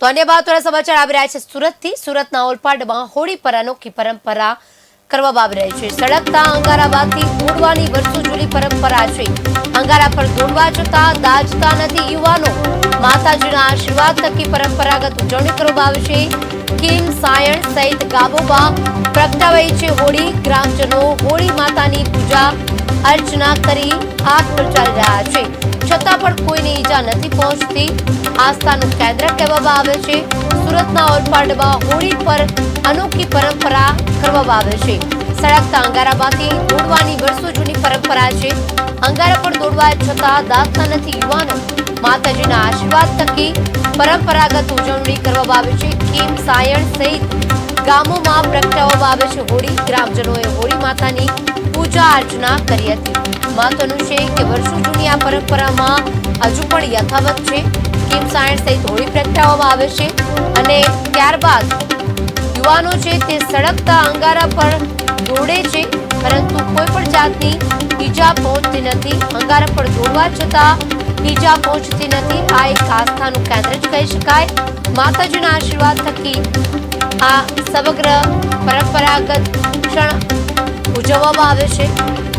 તો અન્ય મહત્વના સમાચાર આવી રહ્યા છે સુરતથી. સુરતના ઓલપાડમાં હોળી પર અનોખી પરંપરા કરવામાં આવી રહી છે. સળગતા અંગારાબાદથી ઉડવાની વર્ષો જૂની પરંપરા છે. અંગારા પર દોડવા જતા દાજતા નથી યુવાનો. માતાજીના આશીર્વાદ થકી પરંપરાગત ઉજવણી કરવામાં આવે છે. કિમ સાયણ સહિત ગામોમાં પ્રગટાવાઈ છે હોળી. ગ્રામજનો હોળી માતાની પૂજા અર્ચના કરી આગ પર ચાલી રહ્યા છે. છતાં પણ કોઈને ઈજા નથી પહોંચતી. આસ્થાનું કેન્દ્ર કહેવામાં આવે છે. સુરતના ઓલપાડમાં હોળી પર અનોખી પરંપરા કરવામાં આવે છે. સળગતા અંગારામાંથી દોડવાની વર્ષો જૂની પરંપરા છે. અંગારા પર દોડવા છતાં દાંતના નથી યુવાનો. માતાજીના આશીર્વાદ થકી પરંપરાગત ઉજવણી કરવામાં આવે છે. કેમ, સાયણ સહિત ગામોમાં પ્રગટાવવામાં આવે છે હોળી. ગ્રામજનોએ હોળી માતાની પૂજા અર્ચના કરી હતી. મહત્વનું છે કે વર્ષો જૂની આ પરંપરામાં હજુ પણ યથાવત છે. કિમ સાયણ સહિત હોળી પ્રગટાવવામાં આવે છે અને ત્યારબાદ યુવાનો છે તે સળગતા અંગારા પર દોડે છે. પરંતુ કોઈ પણ જાતની ઈજા પહોંચતી નથી. અંગારા પર દોડવા છતાં ઈજા પહોંચતી નથી. આ એક આસ્થાનું કેન્દ્ર જ કહી શકાય. માતાજીના આશીર્વાદ થકી આ સમગ્ર પરંપરાગત ક્ષણ ઉજવવામાં આવે છે.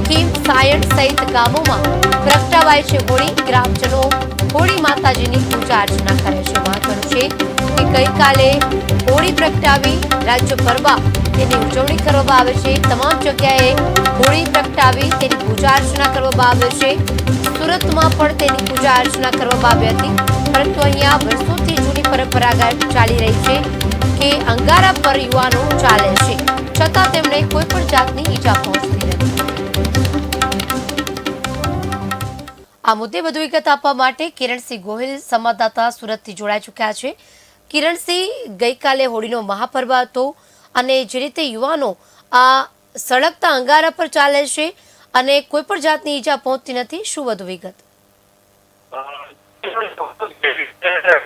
કિમ સાયણ સહિત ગામોમાં પ્રગટાવાય છે હોળી. ગ્રામજનો હોળી માતાજીની પૂજા અર્ચના કરે છે. મહત્વનું છે કે ગઈકાલે હોળી પ્રગટાવી રાજ્યભરમાં તેની ઉજવણી કરવામાં આવે છે. તમામ જગ્યાએ હોળી પ્રગટાવી તેની પૂજા અર્ચના કરવામાં આવે છે. સુરતમાં પણ તેની પૂજા અર્ચના કરવામાં આવી હતી. પરંતુ અહીંયા વર્ષોથી જૂની પરંપરાગત ચાલી રહી છે. કે અંગારા પર યુવાનો ચાલે છે. છતાં તેમણે કોઈ પણ જાતની ઈજા પહોંચતી નથી. આ મુદ્દે વધુ વિગત આપવા માટે કિરણસિંહ ગોહિલ સંવાદદાતા સુરતથી જોડાઈ ચૂક્યા છે. કિરણસિંહ, ગઈકાલે હોળીનો મહાપર્વ હતો અને જે રીતે યુવાનો આ સળગતા અંગારા પર ચાલે છે અને કોઈ પણ જાતની ઈજા પહોંચતી નથી, શું વધુ વિગત?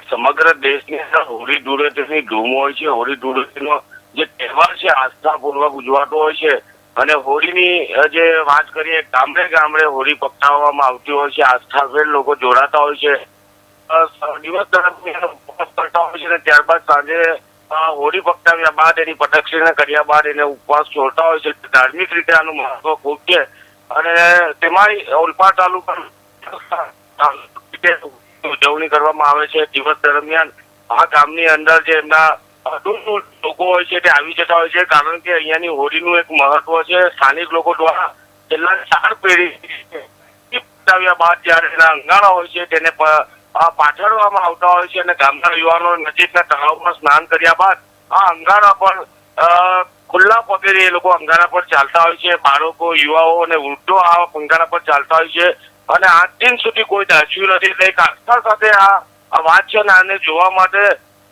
સમગ્ર દેશની અંદર હોળી ધૂળેટીની ધૂમ હોય છે. હોળી ધૂળેટીનો જે તહેવાર છે આસ્થાપૂર્વક ઉજવાતો હોય છે. અને હોળીની જે વાત કરીએ, ગામડે ગામડે હોળી પકડાવવામાં આવતી હોય છે. આસ્થાભેર લોકો જોડાતા હોય છે. દિવસ દરમિયાન ઉપવાસ કરતા હોય છે અને ત્યારબાદ સાંજે હોળી પકડાવ્યા બાદ એની પ્રદક્ષિણા કર્યા બાદ એને ઉપવાસ છોડતા હોય છે. ધાર્મિક રીતે આનું મહત્વ ખૂબ છે. અને તેમાં ઓલપાડ તાલુકા ઉજવણી કરવામાં આવે છે. દિવસ દરમિયાન આ ગામની અંદર જે એમના લોકો હોય છે તે આવી જતા હોય છે, કારણ કે અહીંયાની હોળીનું એક મહત્વ છે. સ્થાનિક લોકો દ્વારા છેલ્લા ચાર પેઢી પતાવ્યા બાદ જ્યારે એના અંગારા હોય છે, તેને પાછળવામાં આવતા હોય છે અને ગામના યુવાનો નજીકના તળાવમાં સ્નાન કર્યા બાદ આ અંગારા પર ખુલ્લા પગે એ લોકો અંગારા પર ચાલતા હોય છે. બાળકો, યુવાઓ અને વૃદ્ધો આ અંગારા પર ચાલતા હોય છે. અને આજ દિન સુધી કોઈ દાચ્યું નથી. એટલે એક આસ્થા સાથે આ વાત આને જોવા માટે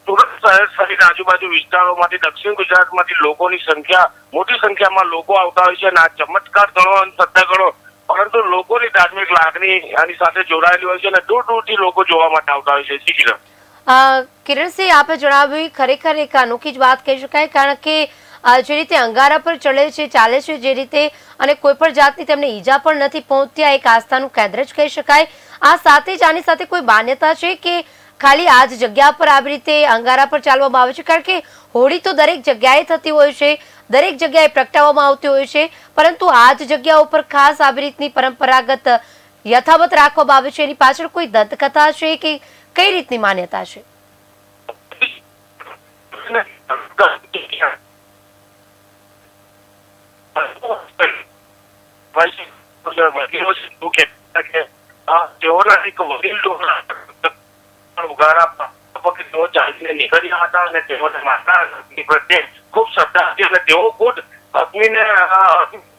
સુરત શહેર સહિત આજુબાજુ વિસ્તારોમાંથી દક્ષિણ ગુજરાતમાંથી લોકોની સંખ્યા, મોટી સંખ્યામાં લોકો આવતા હોય છે અને આ ચમત્કાર ગણો અને શ્રદ્ધા ગણો. પરંતુ લોકોની ધાર્મિક લાગણી આની સાથે જોડાયેલી હોય છે અને દૂર દૂરથી લોકો જોવા માટે આવતા હોય છે. જી કિરણ. કિરણસિંહ, આપે જણાવ્યું, ખરેખર એક અનોખી જ વાત કહી શકાય કારણ કે જે રીતે અંગારા પર ચડે છે, ચાલે છે જે રીતે અને કોઈ પણ જાતની તેમને ઈજા પણ નથી પહોંચતી એક આસ્થાનું કેન્દ્ર જ કહી શકાય. આ સાથે જ આની સાથે કોઈ માન્યતા છે કે ખાલી આ જ જગ્યા પર આવી રીતે અંગારા પર ચાલવામાં આવે છે? કારણ કે હોળી તો દરેક જગ્યાએ થતી હોય છે, દરેક જગ્યાએ પ્રગટાવવામાં આવતી હોય છે, પરંતુ આ જ જગ્યા ઉપર ખાસ આવી રીતની પરંપરાગત યથાવત રાખવામાં આવે છે? એની પાછળ કોઈ દંતકથા છે કે કઈ રીતની માન્યતા છે? વકીલો છે શું કહેતા કે તેઓના એક વકીલ ઉગારા પગે તેઓ ચાલીને નીકળ્યા હતા અને તેઓને માતા પ્રત્યે ખૂબ શ્રદ્ધા હતી અને તેઓ ખુદ અગ્નિને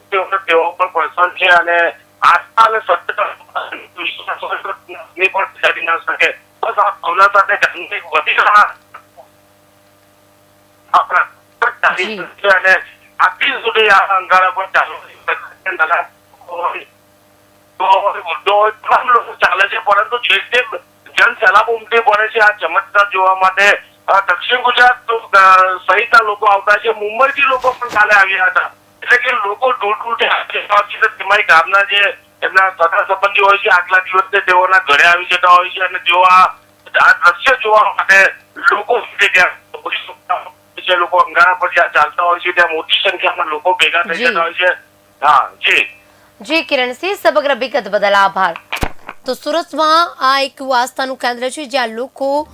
તેઓ પણ પ્રસન્ન છે અને આસ્થા અને તો અગ્નિ પણ ચાલી ના શકે બસ આ ભાવના સાથે એક વધી અને આટલી સુધી આ અંગારા પર ચાલુ જે જે આટલા દિવસે તેઓના ઘરે આવી જતા હોય છે અને તેઓ આ દ્રશ્ય જોવા માટે લોકો લોકો અંગારા પર ચાલતા હોય છે, ત્યાં મોટી સંખ્યામાં લોકો ભેગા થઈ જતા હોય છે. હા, જી. જી કિરણસિંહ સમગ્ર વિગત બદલ આભાર. તો સુરતમાં આ એક આસ્થાનું કેન્દ્ર છે જ્યાં લોકો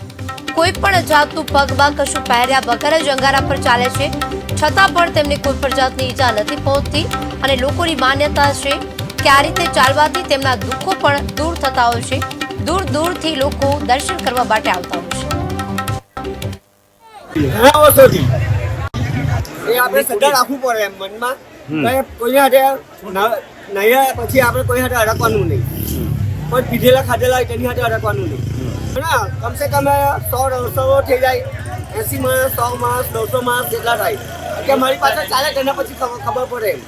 કોઈ પણ જાતનું પગમાં કશું પહેર્યા વગર જ અંગારા પર ચાલે છે. છતાં પણ તેમને કોઈ પણ જાતની ઈજા નથી પહોંચતી અને લોકોની માન્યતા છે કે આ રીતે ચાલવાથી તેમના દુઃખો પણ દૂર થતા હોય છે. દૂર દૂરથી લોકો દર્શન કરવા માટે આવતા હોય છે. ઘણા વર્ષોથી એ આપણે સદા રાખવું પડે એમ મનમાં. કે કોઈ હાથે ન- નહીં પછી આપણે કોઈ હાથે અડકવાનું નહીં. પણ પીધેલા, ખાધેલા હોય તેની હાથે અડકવાનું નહીં. ના, કમસે કમ સો, દોઢસો થઈ જાય. એસી માણસ, સો માણસ, દોઢસો માણસ જેટલા થાય. કે મારી પાસે ચાલે, તેના પછી ખબર પડે એમ.